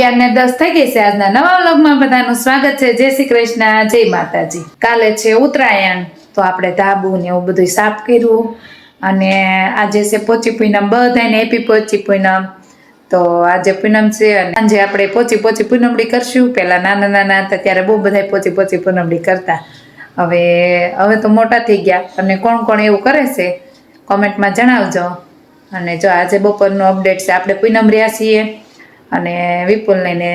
અગિયાર ને દસ થઈ ગઈ છે. આજના નવા વ્લોગમાં બધાનું સ્વાગત છે. જય શ્રી કૃષ્ણ. જય માતાજી. કાલે છે ઉત્તરાયણ. તો આપણે ધાબુ ને એવું બધું સાફ કર્યું. અને આજે છે પોચી પૂનમ. બધાને હેપી પોચી પૂનમ. તો આજે પૂનમ છે સાંજે આપણે પોચી પોચી પૂનમડી કરશું. પહેલાં નાના નાના હતા ત્યારે બહુ બધા પોચી પોચી પૂનમડી કરતા. હવે હવે તો મોટા થઈ ગયા. અને કોણ કોણ એવું કરે છે? કોમેન્ટમાં જણાવજો. અને જો આજે બપોરનું અપડેટ છે, આપણે પૂનમ રહ્યા છીએ. અને વિપુલને ને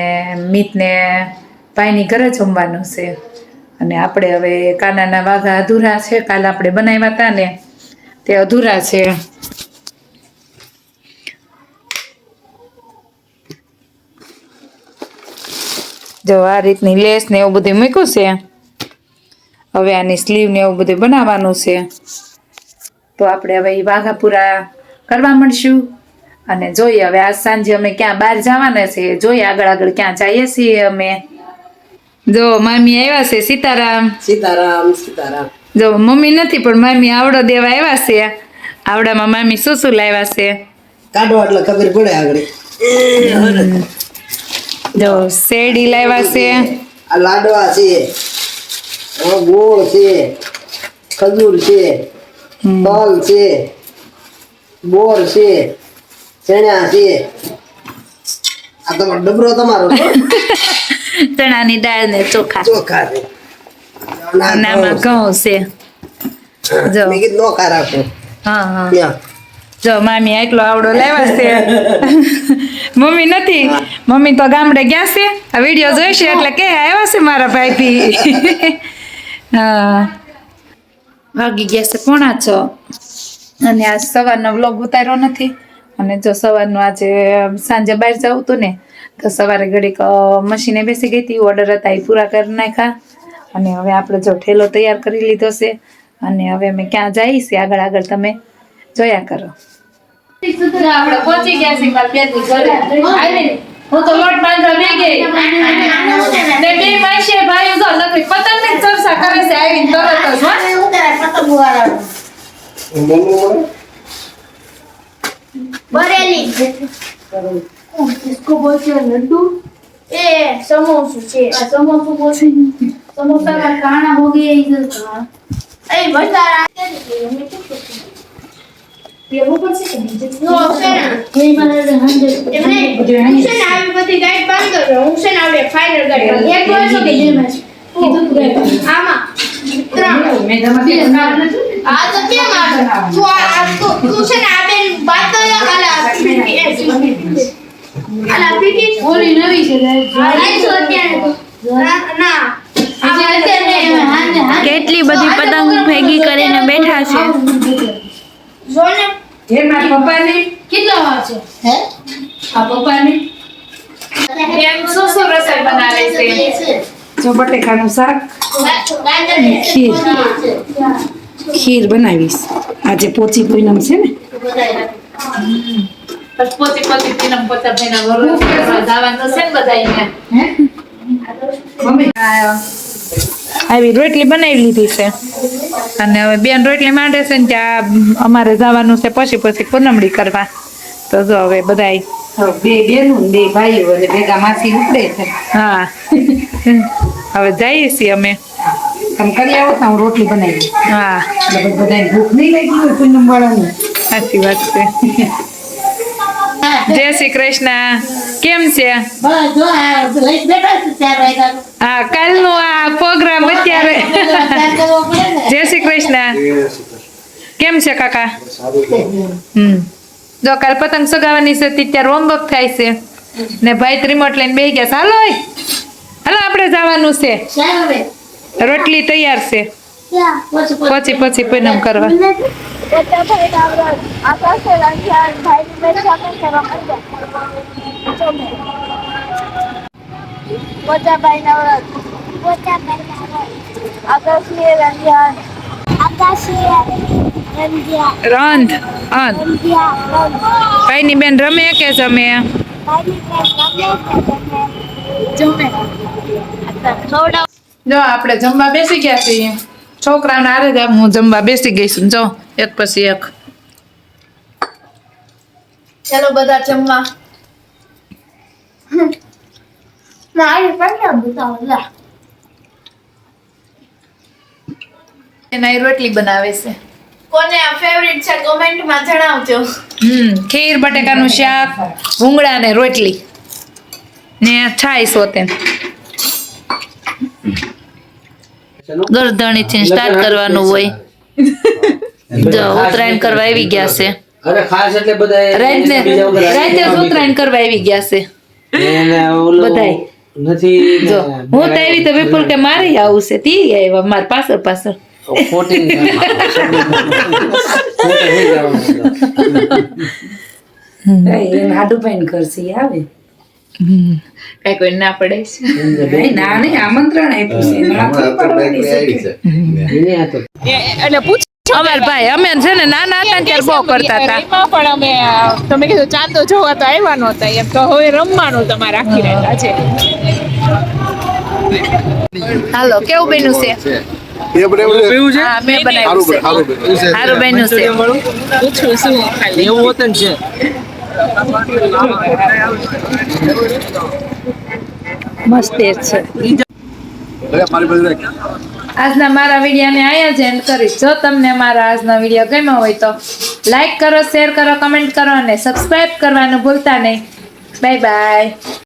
મિતને ભાઈની ઘરે જમવાનું છે. અને આપણે હવે કાનાના વાઘા અધૂરા છે. કાલ આપણે બનાવ્યા હતા ને, તે અધૂરા છે. જો આ રીતની લેસ ને એવું બધું મૂક્યું છે. હવે આની સ્લીવ ને એવું બધું બનાવવાનું છે. તો આપણે હવે વાઘા પૂરા કરવા મળશું. અને જોઈએ હવે આજ સાંજે અમે ક્યાં બહાર જવાના છે જોઈએ આગળ આગળ ક્યાં જઈએ છીએ અમે. જો મામી આવ્યા છે સીતારામ. સીતારામ સીતારામ. જો મમ્મી નથી પણ મામી આવડો દેવા આવ્યા છે. આવડામાં મામી શું શું લાવ્યા છે? કાઢો એટલે ખબર પડે આગળ. જો શેરડી લાવ્યા છે. આ લાડવા છે. ગોળ છે. ખજૂર છે. તલ છે. બોર છે. ચણા છે આ તમારો ડબરો તમારો. ચણાની દાળ ને ચોખા. ચોખા છે. અને ઘઉં છે. જો. મેં કીધું નોખા રાખો. હા હા. જો મામી એટલો આવડો લાવ્યા છે. મમ્મી નથી. મમ્મી તો ગામડે ગયા છે. આ વીડિયો જોઈશે એટલે કે આવ્યા છે મારા ભાઈ હા. વાગી ગયા છે પોણા છ. અને આજ સવારનો વ્લોગ ઉતાર્યો નથી. અને જો સવારનું આજે સાંજે બહાર જવું હતું ને તો સવારે ઘડીક મશીને બેસી ગઈ હતી ઓર્ડર હતા એ પૂરા કરી નાખ્યા. અને હવે આપણે જો ઠેલો તૈયાર કરી લીધો છે અને હવે અમે ક્યાં જઈશ આગળ આગળ તમે જોયા કરો. આપણે પહોંચી ગયા ઘરે. આવીને હું તો લોટ બાંધવા બે ગઈ. ને બે ભાઈ ચર્ચા કરે છે આવીને તરત જ હો. बरेली इसको बोलते हैं लड्डू ए समोसा से समोसा बोलते हैं समोसा का खाना हो गया इधर का अरे भंडारा ये वो कौन से नो सेना ये वाला हंड्रेड એમને હુસેન આવી બધી ગાઈડ બંધ કરો હુસેન આવે ફાઇનલ ગાઈડ એક વર્ષ કે જે મેચ કીધું ગાઈડ આમાં ત્રણ આ તો કેમ આ તું આ તું તું છે ને આ બેન વાત તો આલા આલા પીટી ઓલી નવી છે ના કેટલી બધી પતંગ ભેગી કરીને બેઠા છે. જોને હે મારા પપ્પાની? કેટલા વાર છે? હે? આ પપ્પાની? એમ શું શું રસોઈ બનાવે છે? જો બટેકાનું શાક. ખીર. બનાવીશ. આજે પોચી પૂનમ છે ને? આવી રોટલી બનાવી લીધી છે. અને હવે બેન રોટલી માંડે છે ને ત્યાં અમારે જવાનું છે પછી પછી પૂનમડી કરવા. તો જો હવે બધાય. બે બેનું બે ભાઈઓ અને ભેગા માસી ઉપડે છે. હા. હવે જઈએ છીએ અમે. તમે કરી આવો તો હું રોટલી બનાવી હા. એટલે બધાને ભૂખ નહીં લાગી હોય પૂનમ વાળાને સાચી વાત છે. જય શ્રી કૃષ્ણ. કેમ છે? હા કાલનો આ પ્રોગ્રામ અત્યારે. જય શ્રી કૃષ્ણ. કેમ છે કાકા? હમ. જો કાલ પતંગ સગાવાની છે ત્યાં ત્યારે હોમવર્ક થાય છે. ને ભાઈ રિમોટ લઈને બે ગયા ચાલો હાલો હાલો આપણે જવાનું છે. રોટલી તૈયાર છે. પછી પછી પૂનમ કરવા. પોતા ભાઈ નવરત પોતા ભાઈ નવરત આકાશી રંજન આકાશી રંજન રંધ અંત રંજ્યા ભાઈની બેન રમે કે જમે? જમે. ખવડાવ જો આપણે જમવા બેસી ગયા છીએ. છોકરાને આરે જ હું જમવા બેસી ગઈ છું. જો એક પછી એક. ચલો બધા જમવા. મારી પણ બતાવો એના એ રોટલી બનાવે છે. કોને આ ફેવરિટ છે કોમેન્ટમાં જણાવજો. હમ ખીર બટેકાનું શાક ભૂંગળા ને રોટલી. ને છાશ હોતે ગરદણીથી સ્ટાર્ટ કરવાનું હોય. જો ઉત્તરાયણ કરવા આવી ગયા છે. અરે ખાસ એટલે બધા રાતને બીજા વગર રાતે ઉત્તરાયણ કરવા આવી ગયા છે. બધાય. નથી જો હું તો એવી તો વિપુલ કે મારે આવું છે તી આવ્યા માર પાછળ પાછળ. પાઈને કરશે આવે? કઈ કોઈ ના પડે છે. ના નહીં આમંત્રણ આપ્યું છે. ના થોડી પાડવાની છે. એને આ તો અમાર ભાઈ અમે છે ને નાના હતા ત્યારે બહુ કરતા હતા. પણ અમે તમે કીધું ચાંદો જોવા તો આવ્યા નહોતા એમ તો હવે રમવાનું તમારે આખી રાત છે. હાલો કેવું બન્યું છે? મેં બનાવ્યું છે. સારું બન્યું. છે. એવું છે. મસ્ત છે. આજના મારા વિડીયોને અહીંયા જ એન્ડ કરીશ. જો તમને મારા આજનો વીડિયો ગમ્યો હોય તો લાઈક કરો શેર કરો કમેન્ટ કરો અને સબસ્ક્રાઇબ કરવાનું ભૂલતા નહીં. Bye bye